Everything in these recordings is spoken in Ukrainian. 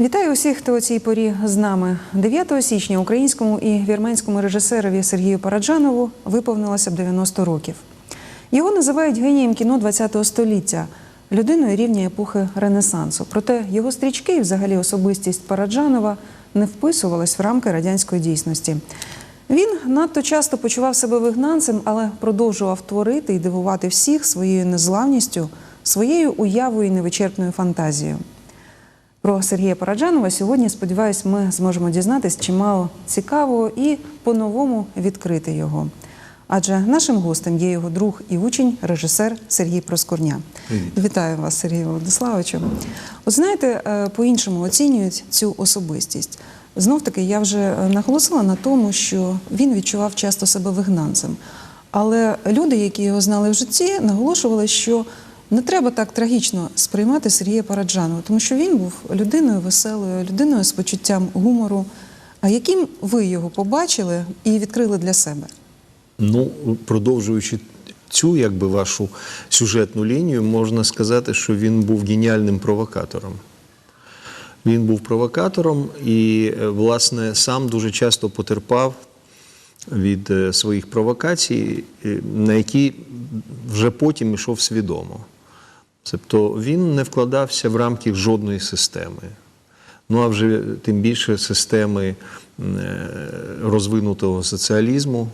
Вітаю усіх, хто у цій порі з нами. 9 січня українському і вірменському режисерові Сергію Параджанову виповнилося б 90 років. Його називають генієм кіно ХХ століття, людиною рівня епохи Ренесансу. Проте його стрічки і взагалі особистість Параджанова не вписувалась в рамки радянської дійсності. Він надто часто почував себе вигнанцем, але продовжував творити і дивувати всіх своєю незламністю, своєю уявою і невичерпною фантазією. Про Сергія Параджанова сьогодні, сподіваюсь, ми зможемо дізнатись чимало цікавого і по-новому відкрити його. Адже нашим гостем є його друг і учень, режисер Сергій Проскурня. Вітаю вас, Сергію Владиславовичу. От знаєте, е, по-іншому оцінюють цю особистість. Знов таки, я вже е, наголосила на тому, що він відчував часто себе вигнанцем. Але люди, які його знали в житті, наголошували, що не треба так трагічно сприймати Сергія Параджанова, тому що він був людиною веселою, людиною з почуттям гумору. А яким ви його побачили і відкрили для себе? Ну, продовжуючи цю якби вашу сюжетну лінію, можна сказати, що він був геніальним провокатором. Він був провокатором і, е, власне, сам дуже часто потерпав від е, своїх провокацій, е, на які вже потім йшов свідомо. Тобто він не вкладався в рамки жодної системи. Ну а вже тим більше системи е, розвинутого соціалізму.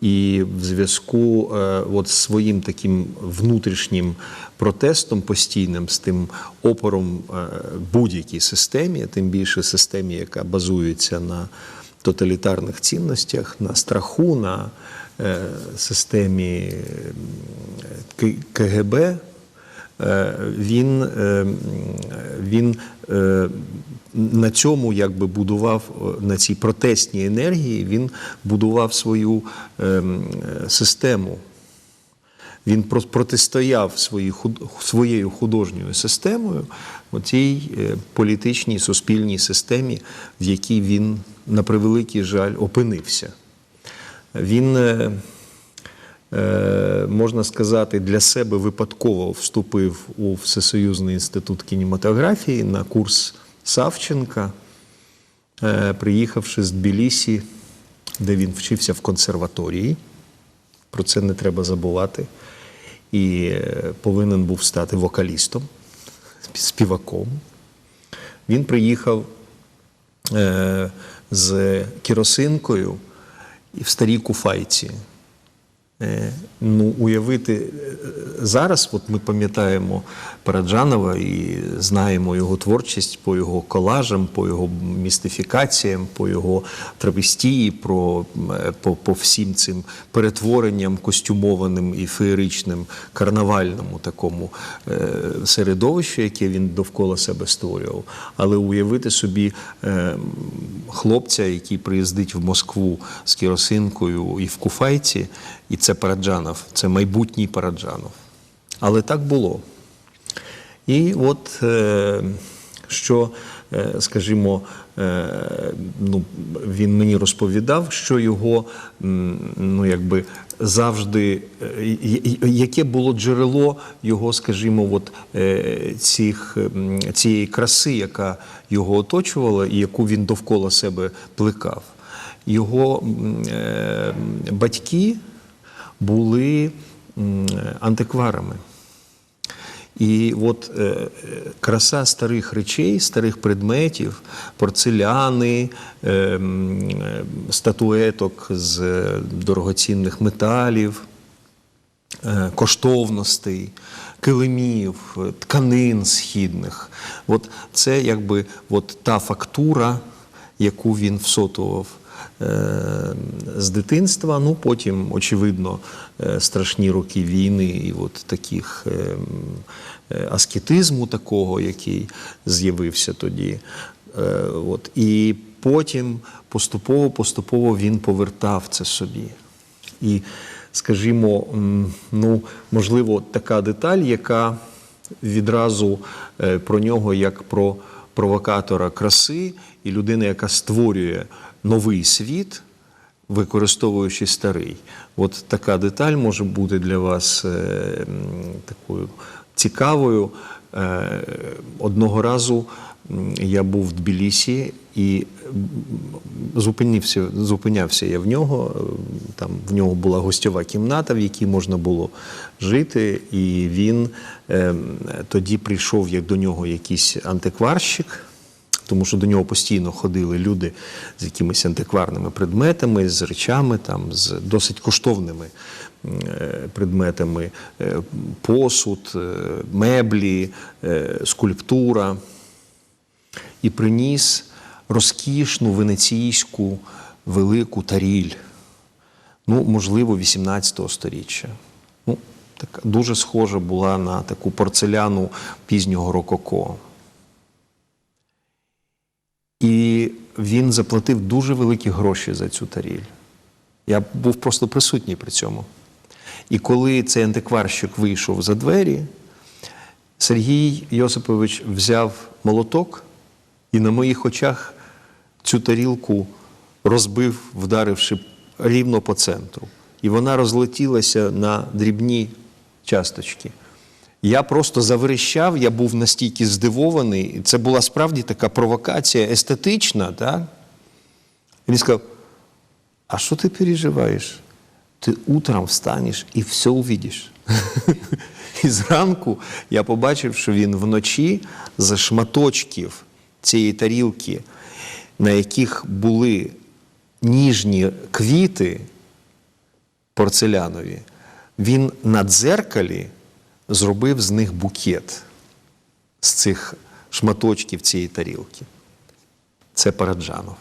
І в зв'язку е, з своїм таким внутрішнім протестом постійним, з тим опором е, будь-якій системі, тим більше системі, яка базується на тоталітарних цінностях, на страху, на системі КГБ, він, е, він е, на цьому якби будував е, на цій протестній енергії, він будував свою е, е, систему. Він протистояв своєю художньою системою цій політичній суспільній системі, в якій він, на превеликий жаль, опинився. Він, е, е, можна сказати, для себе випадково вступив у Всесоюзний інститут кінематографії на курс Савченка, е, приїхавши з Тбілісі, де він вчився в консерваторії. Про це не треба забувати. І е, повинен був стати вокалістом, співаком. Він приїхав е, з керосинкою в старій куфайці. Е, Ну, уявити е, зараз, от ми пам'ятаємо Параджанова і знаємо його творчість по його колажам, по його містифікаціям, по його травестії, про, е, по, по всім цим перетворенням костюмованим і феєричним, карнавальному такому середовищу, яке він довкола себе створював. Але уявити собі хлопця, який приїздить в Москву з керосинкою і в Куфайці, і це Параджанов, це майбутній Параджанов. Але так було. І от е, що, е, скажімо, е, ну, він мені розповідав, що його ну, якби завжди, яке було джерело його, скажімо, от, цих, цієї краси, яка його оточувала і яку він довкола себе плекав. Його батьки були антикварами. І от е, е, краса старих речей, старих предметів, порцеляни, е, е, статуеток з е, дорогоцінних металів, е, коштовностей, килимів, е, тканин східних. От це якби от та фактура, яку він всотував е, з дитинства. Ну потім, очевидно, е, страшні роки війни і от таких е, е, аскетизму такого, який з'явився тоді. Е, От. І потім поступово-поступово він повертав це собі. І, скажімо, ну, можливо, така деталь, яка відразу е, про нього як про провокатора краси і людина, яка створює новий світ, використовуючи старий. От така деталь може бути для вас е, такою цікавою. Е, Одного разу я був в Тбілісі і зупинився, зупинявся я в нього. е, Там в нього була гостьова кімната, в якій можна було жити. І він тоді прийшов як до нього якийсь антикварщик тому що до нього постійно ходили люди з якимись антикварними предметами, з речами, там, з досить коштовними е, предметами, е, посуд, е, меблі, скульптура. І приніс розкішну венеційську велику таріль, ну, можливо, 18 століття. Ну, така дуже схожа була на таку порцеляну пізнього рококо. І він заплатив дуже великі гроші за цю таріль. Я був просто присутній при цьому. І коли цей антикварщик вийшов за двері, Сергій Йосипович взяв молоток і на моїх очах цю тарілку розбив, вдаривши рівно по центру. І вона розлетілася на дрібні часточки. Я просто заверещав, я був настільки здивований. Це була справді така провокація естетична. Так? Він сказав: а що ти переживаєш? Ти утром встанеш і все увидиш. І зранку я побачив, що він вночі за шматочків цієї тарілки, на яких були ніжні квіти порцелянові, він на дзеркалі зробив з них букет з цих шматочків цієї тарілки. Це Параджанов.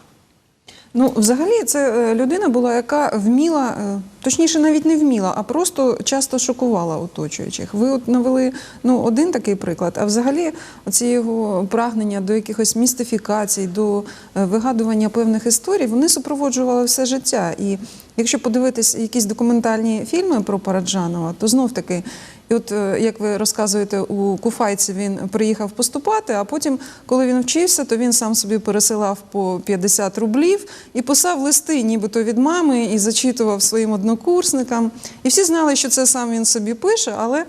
Ну, взагалі, це е, людина була, яка вміла, е, точніше, навіть не вміла, а просто часто шокувала оточуючих. Ви от навели ну, один такий приклад, а взагалі, оці його прагнення до якихось містифікацій, до е, вигадування певних історій, вони супроводжували все життя. І якщо подивитись якісь документальні фільми про Параджанова, то знов таки. І от е, як ви розказуєте, у Куфайці він приїхав поступати, а потім, коли він вчився, то він сам собі пересилав по 50 рублів і писав листи, нібито від мами, і зачитував своїм однокурсникам. І всі знали, що це сам він собі пише, але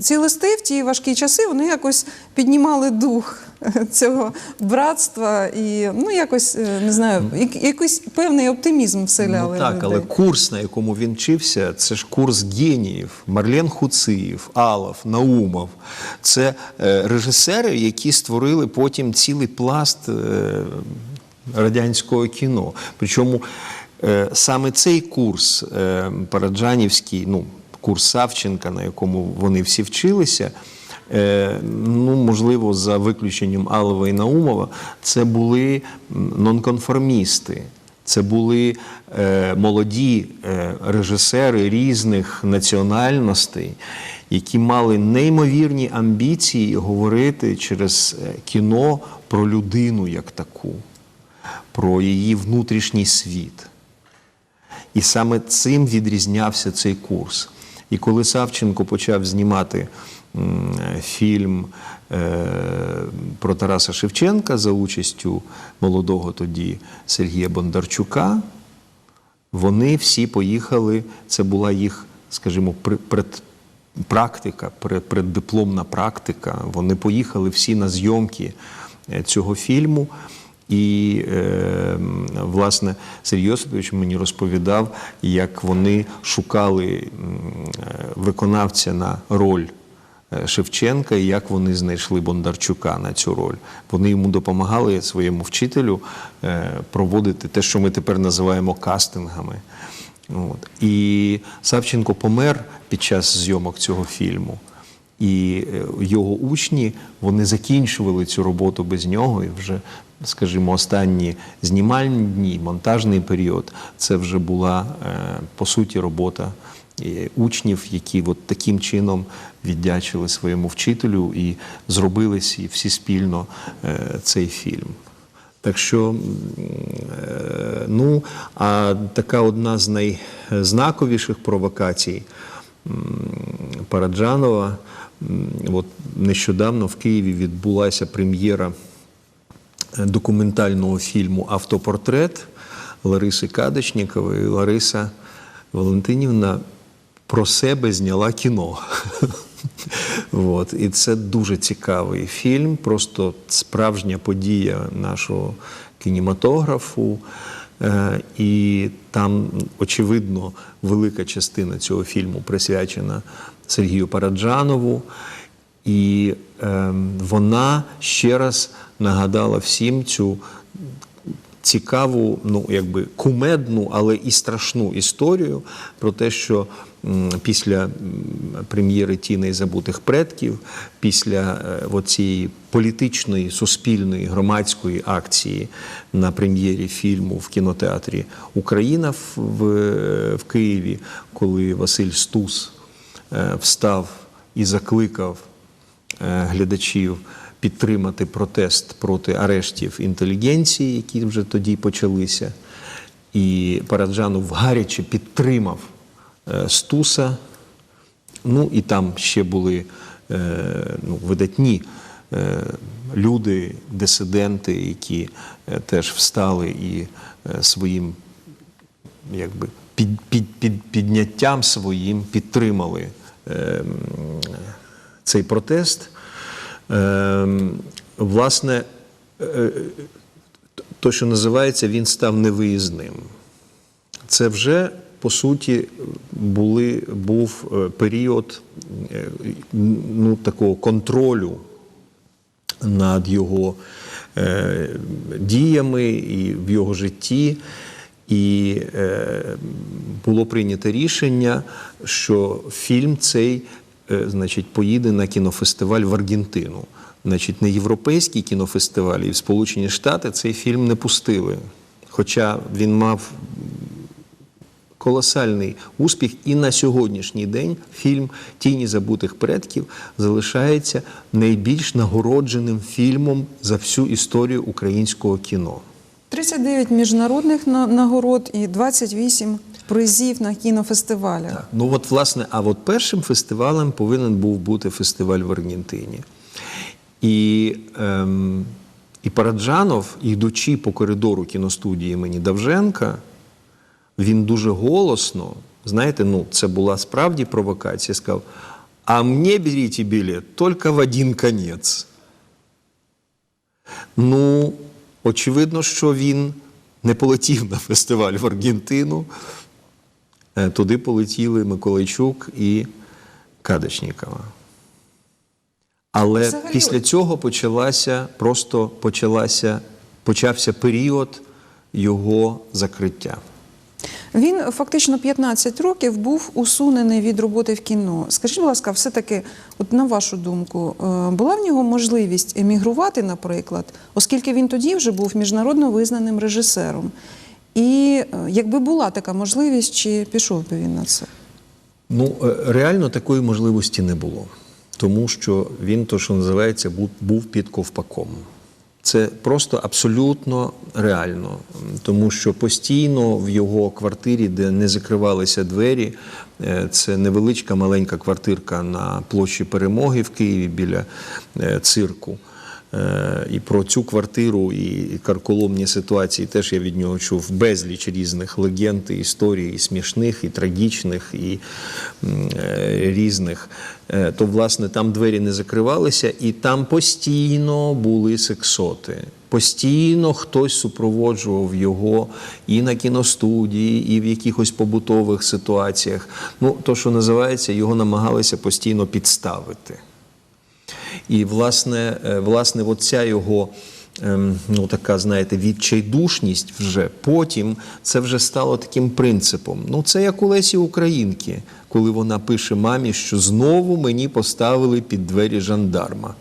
ці листи в ті важкі часи вони якось піднімали дух цього братства і ну якось е, не знаю, якийсь певний оптимізм вселяли. Ну, так, в але курс, на якому він вчився, це ж курс геніїв. Марлен Хуциїв, Алов, Наумов. Це е, режисери, які створили потім цілий пласт е, радянського кіно. Причому саме цей курс Параджанівський, ну, курс Савченка, на якому вони всі вчилися. Е, Ну, можливо, за виключенням Алова і Наумова, це були нонконформісти. Це були е, молоді е, режисери різних національностей, які мали неймовірні амбіції говорити через е, кіно про людину як таку, про її внутрішній світ. І саме цим відрізнявся цей курс. І коли Савченко почав знімати фільм е, про Тараса Шевченка за участю молодого тоді Сергія Бондарчука, вони всі поїхали. Це була їх, скажімо, пред, практика, преддипломна практика. Вони поїхали всі на зйомки е, цього фільму. І, е, власне, Сергій Йосипович мені розповідав, як вони шукали е, виконавця на роль Шевченка і як вони знайшли Бондарчука на цю роль. Вони йому допомагали своєму вчителю е, проводити те, що ми тепер називаємо кастингами. От. І Савченко помер під час зйомок цього фільму. І е, його учні вони закінчували цю роботу без нього. І вже, скажімо, останні знімальні дні, монтажний період це вже була е, по суті робота учнів, які от таким чином віддячили своєму вчителю і зробили всі спільно е, цей фільм. Так що, е, ну, а така одна з найзнаковіших провокацій Параджанова. От нещодавно в Києві відбулася прем'єра е, документального фільму Автопортрет Лариси Кадочнікової. Лариса Валентинівна про себе зняла кіно. От. І це дуже цікавий фільм, просто справжня подія нашого кінематографу. Е, І там, очевидно, велика частина цього фільму присвячена Сергію Параджанову. І е, вона ще раз нагадала всім цю цікаву, ну якби кумедну, але і страшну історію про те, що після прем'єри Тіни забутих предків, після е, цієї політичної, суспільної, громадської акції на прем'єрі фільму в кінотеатрі Україна в, в, Києві, коли Василь Стус е, встав і закликав е, глядачів підтримати протест проти арештів інтелігенції, які вже тоді почалися. І Параджанов гаряче підтримав Стуса. Ну і там ще були е, ну, видатні е, люди, дисиденти, які е, теж встали і е, своїм якби, під, під, під, підняттям своїм підтримали е, цей протест. Е, власне, е, то, що називається, він став невиїзним. Це вже по суті були, був е, період е, ну, такого контролю над його е, діями і в його житті. І е, було прийнято рішення, що фільм цей е, значить, поїде на кінофестиваль в Аргентину. Значить, на європейський кінофестиваль і в Сполучені Штати цей фільм не пустили. Хоча він мав колосальний успіх, і на сьогоднішній день фільм Тіні забутих предків залишається найбільш нагородженим фільмом за всю історію українського кіно. 39 міжнародних нагород і 28 призів на кінофестивалях. Ну от власне, а от першим фестивалем повинен був бути фестиваль в Аргентині. І, ем, і Параджанов, йдучи по коридору кіностудії імені Давженка, він дуже голосно, знаєте, ну це була справді провокація, сказав: а мені беріть білет тільки в один конець. Ну, очевидно, що він не полетів на фестиваль в Аргентину. Е, Туди полетіли Миколайчук і Кадочнікова. Але Взагалі- після цього почалася просто почалася, почався період його закриття. Він фактично 15 років був усунений від роботи в кіно. Скажіть, будь ласка, все-таки, от на вашу думку, е, була в нього можливість емігрувати, наприклад, оскільки він тоді вже був міжнародно визнаним режисером. І е, якби була така можливість, чи пішов би він на це? Ну, е, реально такої можливості не було, тому що він, то, що називається, був, був під ковпаком. Це просто абсолютно реально, тому що постійно в його квартирі, де не закривалися двері, е, це невеличка маленька квартирка на площі Перемоги в Києві біля е, цирку. Е, І про цю квартиру і карколомні ситуації теж я від нього чув безліч різних легенд, і історій, і смішних, і трагічних, і е, різних. Е, То, власне, там двері не закривалися, і там постійно були сексоти. Постійно хтось супроводжував його і на кіностудії, і в якихось побутових ситуаціях. Ну, то, що називається, його намагалися постійно підставити. І, власне, е, власне, оця його. ем, Ну, така, знаєте, відчайдушність вже потім це вже стало таким принципом. Ну, це як у Лесі Українки, коли вона пише мамі, що знову мені поставили під двері жандарма.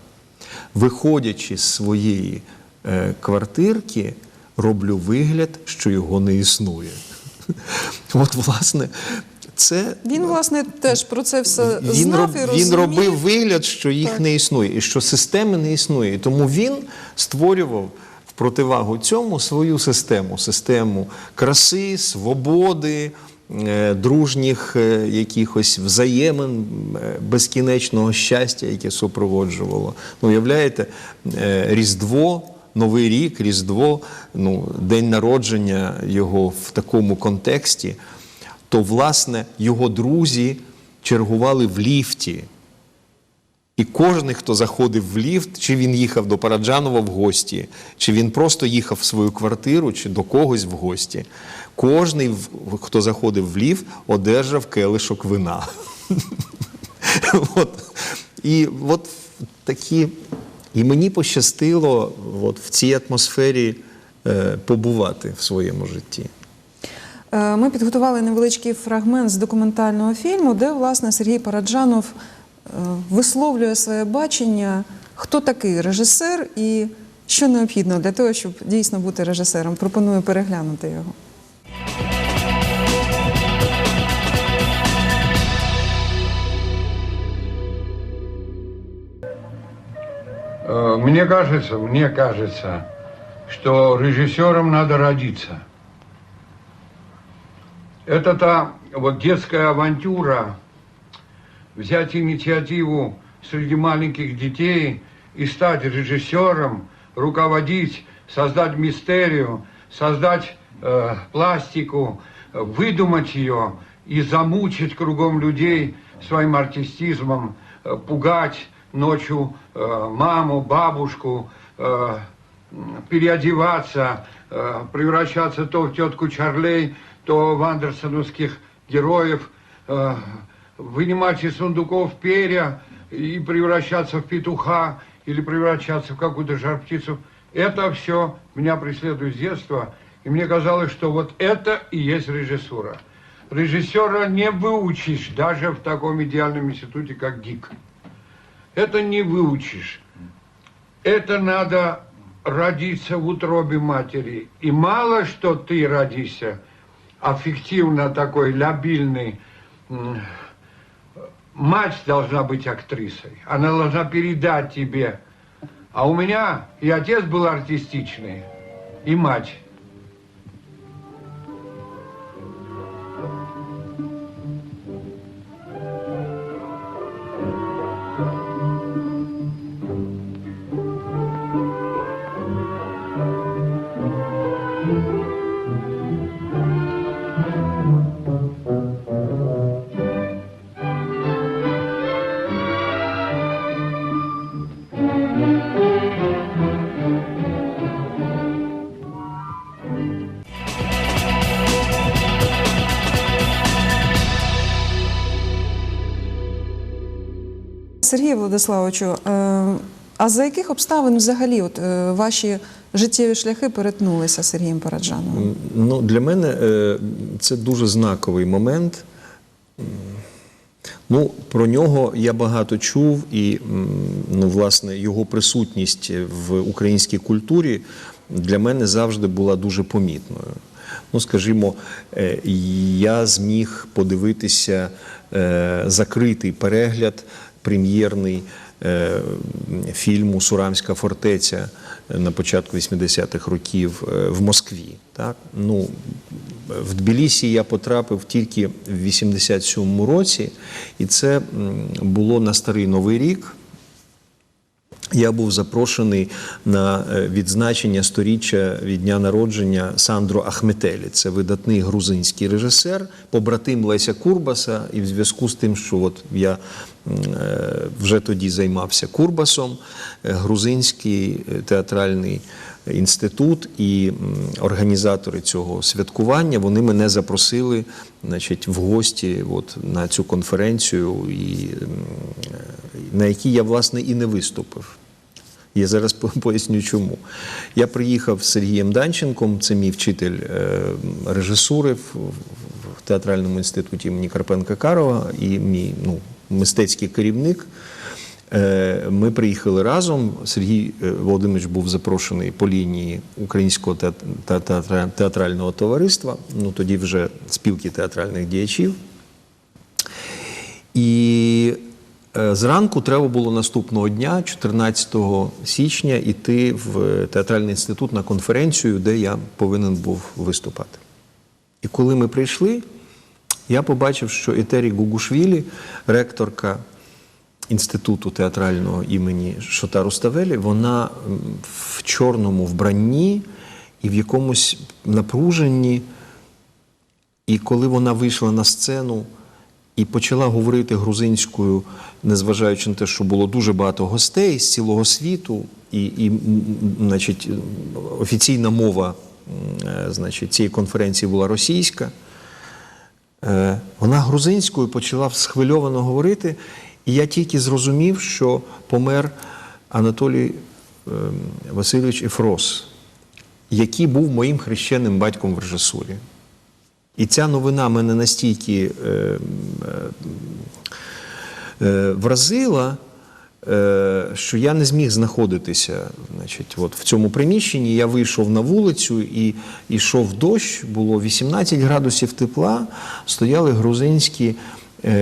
Виходячи з своєї е, квартирки, роблю вигляд, що його не існує. От, власне, це Він, власне, теж про це все він, знав і він робив вигляд, що їх Так. не існує, і що системи не існує. І тому він створював в противагу цьому свою систему: систему краси, свободи, е, дружніх е, якихось взаємин, е, безкінечного щастя, яке супроводжувало. Ну, уявляєте, Різдво. Новий рік, Різдво, ну, день народження його в такому контексті, то власне його друзі чергували в ліфті І кожен, хто заходив в ліфт, чи він їхав до Параджанова в гості, чи він просто їхав в свою квартиру, чи до когось в гості, в- хто заходив в ліфт, одержав келишок вина. І от такі. І мені пощастило от в цій атмосфері е, побувати в своєму житті. Е, Ми підготували невеличкий фрагмент з документального фільму, де власне Сергій Параджанов е, висловлює своє бачення, хто такий режисер і що необхідно для того, щоб дійсно бути режисером. Пропоную переглянути його. Э, Мне кажется, мне кажется, что режиссером надо родиться. Это та вот детская авантюра взять инициативу среди маленьких детей и стать режиссером, руководить, создать мистерию, создать э, пластику, выдумать ее и замучить кругом людей своим артистизмом, э, пугать ночью э, маму, бабушку, э, переодеваться, э, превращаться то в тетку Чарлей, то в андерсоновских героев, э, вынимать из сундуков перья и превращаться в петуха или превращаться в какую-то жар-птицу. Это все меня преследует с детства. И мне казалось, что вот это и есть режиссура. Режиссера не выучишь даже в таком идеальном институте, как ГИК. Это не выучишь. Это надо родиться в утробе матери. И мало что ты родишься аффективно такой, лобильный. Мать должна быть актрисой. Она должна передать тебе. А у меня и отец был артистичный, и мать. Сергію Владиславовичу, е, а за яких обставин взагалі от, е, ваші життєві шляхи перетнулися з Сергієм Параджановим? Ну, для мене е, це дуже знаковий момент. Ну, про нього я багато чув, і ну, власне його присутність в українській культурі для мене завжди була дуже помітною. Ну, скажімо, я зміг подивитися закритий перегляд прем'єрний е, фільму Сурамська фортеця на початку 80-х років е, в Москві. Так? Ну, в Тбілісі я потрапив тільки в 87-му році, і це було на старий новий рік. Я був запрошений на е, відзначення сторіччя від дня народження Сандро Ахметелі. Це видатний грузинський режисер, побратим Леся Курбаса. І в зв'язку з тим, що от я е, вже тоді займався Курбасом, е, грузинський театральний інститут і організатори цього святкування вони мене запросили значить, в гості от, на цю конференцію, і, на якій я власне і не виступив. Я зараз поясню, чому. Я приїхав з Сергієм Данченком, це мій вчитель е, режисури в театральному інституті імені Карпенка Карова і мій ну, мистецький керівник. Е, Ми приїхали разом. Сергій е, Володимирович був запрошений по лінії Українського теат- те- театра- театрального товариства, ну тоді вже спілки театральних діячів. І е, зранку треба було наступного дня, 14 січня, йти в театральний інститут на конференцію, де я повинен був виступати. І коли ми прийшли, я побачив, що Етері Гугушвілі, ректорка інституту театрального імені Шота Руставелі, вона в чорному вбранні і в якомусь напруженні. І коли вона вийшла на сцену і почала говорити грузинською, незважаючи на те, що було дуже багато гостей з цілого світу, і, і значить, офіційна мова е, значить, цієї конференції була російська. Е, Вона грузинською почала схвильовано говорити, і я тільки зрозумів, що помер Анатолій ем, Васильович Ефрос, який був моїм хрещеним батьком в режисурі. І ця новина мене настільки е, е, е, вразила, е, що я не зміг знаходитися значить, от в цьому приміщенні. Я вийшов на вулицю і йшов дощ, було 18 градусів тепла, стояли грузинські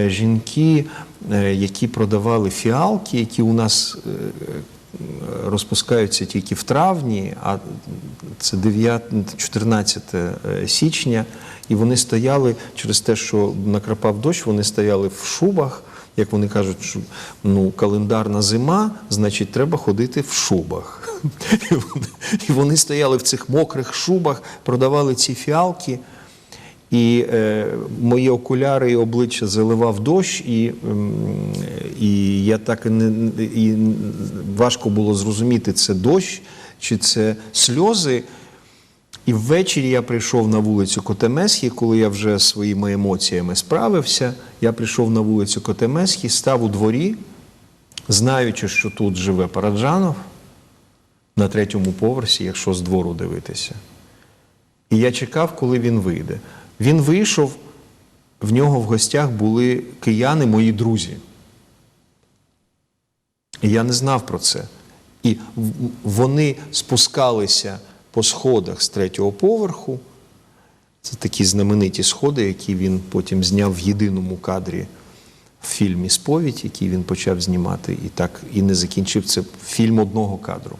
жінки, е, які продавали фіалки, які у нас. е, Розпускаються тільки в травні, а це 9, 14 січня, і вони стояли через те, що накрапав дощ, вони стояли в шубах. Як вони кажуть, що ну, календарна зима, значить, треба ходити в шубах. І вони стояли в цих мокрих шубах, продавали ці фіалки. І е, мої окуляри і обличчя заливав дощ, і, і я так і не і важко було зрозуміти, це дощ чи це сльози. І ввечері я прийшов на вулицю Котемесхі, коли я вже своїми емоціями справився. Я прийшов на вулицю Котемесхі, став у дворі, знаючи, що тут живе Параджанов на третьому поверсі, якщо з двору дивитися. І я чекав, коли він вийде. Він вийшов, в нього в гостях були кияни, мої друзі. І я не знав про це. І вони спускалися по сходах з третього поверху. Це такі знамениті сходи, які він потім зняв в єдиному кадрі в фільмі Сповідь, який він почав знімати, і так і не закінчив це фільм одного кадру.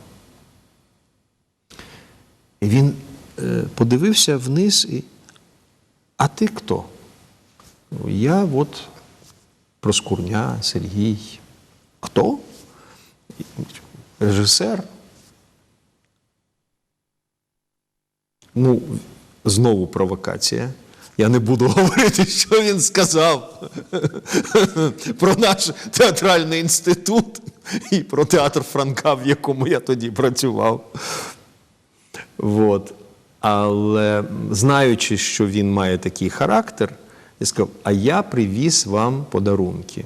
І він е, подивився вниз. А ти хто? Ну, Я от Проскурня, Сергій. Хто? Режисер. Ну, знову провокація. Я не буду говорити, що він сказав про наш театральний інститут і про театр Франка, в якому я тоді працював. Вот. Але знаючи, що він має такий характер, я сказав: а я привіз вам подарунки.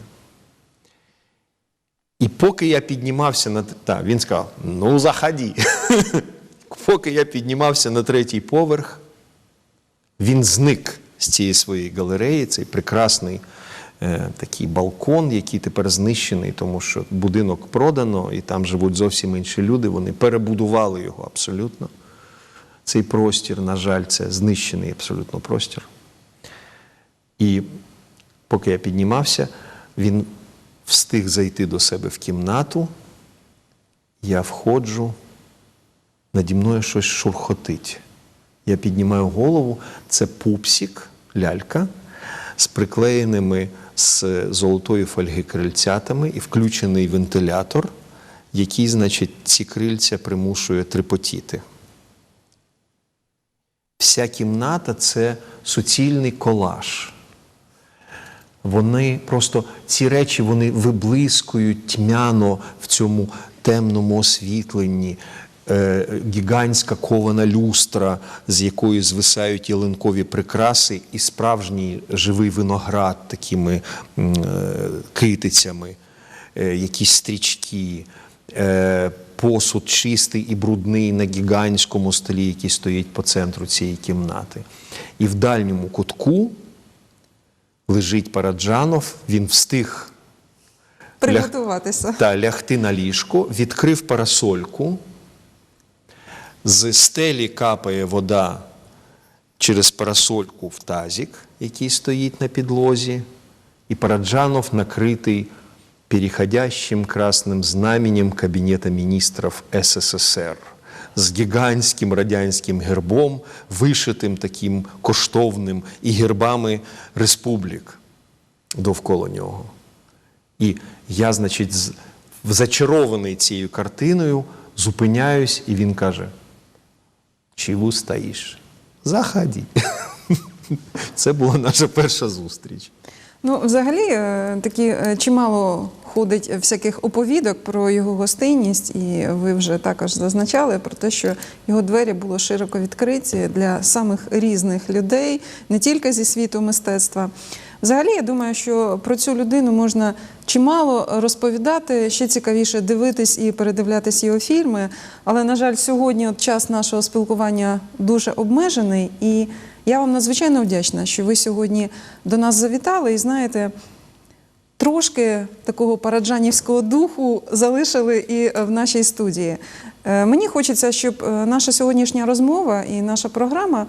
І поки я піднімався на та, він сказав: ну, заходи. поки я піднімався на третій поверх, він зник з цієї своєї галереї, цей прекрасний е, такий балкон, який тепер знищений, тому що будинок продано, і там живуть зовсім інші люди. Вони перебудували його абсолютно. Цей простір, на жаль, це знищений абсолютно простір. І поки я піднімався, він встиг зайти до себе в кімнату. Я входжу, наді мною щось шурхотить. Я піднімаю голову, це пупсик, лялька з приклеєними з золотої фольги крильцятами і включений вентилятор, який, значить, ці крильця примушує трепотіти. Вся кімната це суцільний колаж. Вони просто ці речі вони виблискують тьмяно в цьому темному освітленні. Е, гігантська кована люстра, з якої звисають ялинкові прикраси, і справжній живий виноград такими е, китицями, е, якісь стрічки, е, посуд чистий і брудний на гігантському столі, який стоїть по центру цієї кімнати. І в дальньому кутку лежить Параджанов, він встиг Приготуватися. та лягти на ліжко, відкрив парасольку, з стелі капає вода через парасольку в тазик, який стоїть на підлозі, і Параджанов накритий переходящим красным знаменем Кабінета міністрів СССР з гігантським радянським гербом, вишитим таким коштовним і гербами республік довкола нього. І я, значить, зачарований цією картиною, зупиняюсь, і він каже: Чого стоїш? Заходи. Це була наша перша зустріч. Ну, взагалі, е, такі е, чимало ходить всяких оповідок про його гостинність, і ви вже також зазначали про те, що його двері були широко відкриті для самих різних людей, не тільки зі світу мистецтва. Взагалі, я думаю, що про цю людину можна чимало розповідати, ще цікавіше дивитись і передивлятись його фільми. Але, на жаль, сьогодні от час нашого спілкування дуже обмежений, і я вам надзвичайно вдячна, що ви сьогодні до нас завітали і знаєте. Трошки такого параджанівського духу залишили і в нашій студії. Е, Мені хочеться, щоб е, наша сьогоднішня розмова і наша програма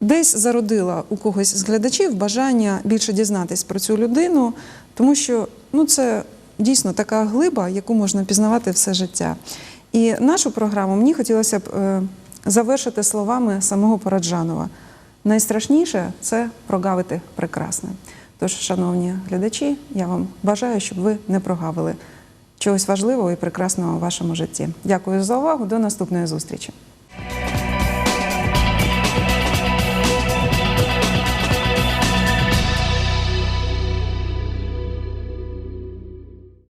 десь зародила у когось з глядачів бажання більше дізнатись про цю людину, тому що ну, це дійсно така глиба, яку можна пізнавати все життя. І нашу програму мені хотілося б е, завершити словами самого Параджанова. Найстрашніше це прогавити прекрасне. Тож, шановні глядачі, я вам бажаю, щоб ви не прогавили чогось важливого і прекрасного у вашому житті. Дякую за увагу. До наступної зустрічі.